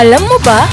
Alam mo ba?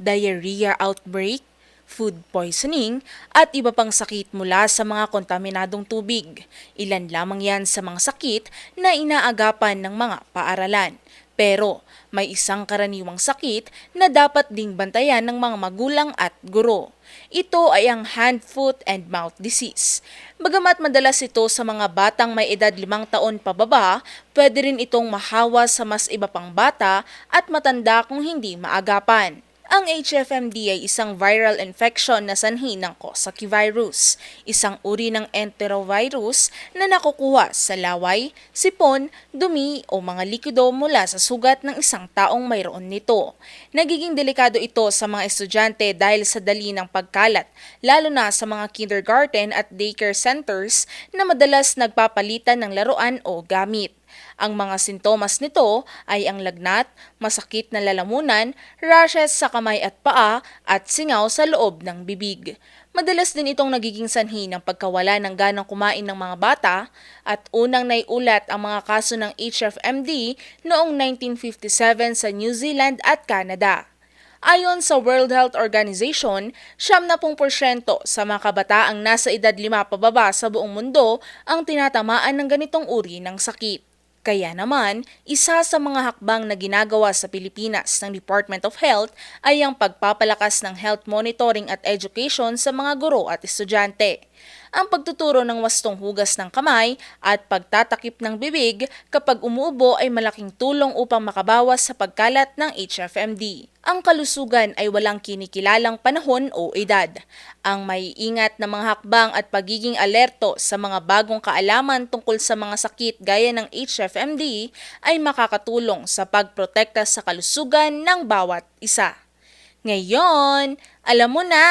Diarrhea outbreak, food poisoning, at iba pang sakit mula sa mga kontaminadong tubig. Ilan lamang yan sa mga sakit na inaagapan ng mga paaralan. Pero may isang karaniwang sakit na dapat ding bantayan ng mga magulang at guro. Ito ay ang hand, foot, and mouth disease. Bagamat madalas ito sa mga batang may edad limang taon pababa, pwede rin itong mahawa sa mas iba pang bata at matanda kung hindi maagapan. Ang HFMD ay isang viral infection na sanhi ng Coxsackie virus, isang uri ng enterovirus na nakukuha sa laway, sipon, dumi o mga likido mula sa sugat ng isang taong mayroon nito. Nagiging delikado ito sa mga estudyante dahil sa dali ng pagkalat, lalo na sa mga kindergarten at daycare centers na madalas nagpapalitan ng laruan o gamit. Ang mga sintomas nito ay ang lagnat, masakit na lalamunan, rashes sa kamay at paa at singaw sa loob ng bibig. Madalas din itong nagiging sanhi ng pagkawala ng ganang kumain ng mga bata at unang naiulat ang mga kaso ng HFMD noong 1957 sa New Zealand at Canada. Ayon sa World Health Organization, 70% sa mga kabataang nasa edad 5 pababa sa buong mundo ang tinatamaan ng ganitong uri ng sakit. Kaya naman, isa sa mga hakbang na ginagawa sa Pilipinas ng Department of Health ay ang pagpapalakas ng health monitoring at education sa mga guro at estudyante. Ang pagtuturo ng wastong hugas ng kamay at pagtatakip ng bibig kapag umuubo ay malaking tulong upang makabawas sa pagkalat ng HFMD. Ang kalusugan ay walang kinikilalang panahon o edad. Ang maiingat na mga hakbang at pagiging alerto sa mga bagong kaalaman tungkol sa mga sakit gaya ng HFMD ay makakatulong sa pagprotekta sa kalusugan ng bawat isa. Ngayon, alam mo na!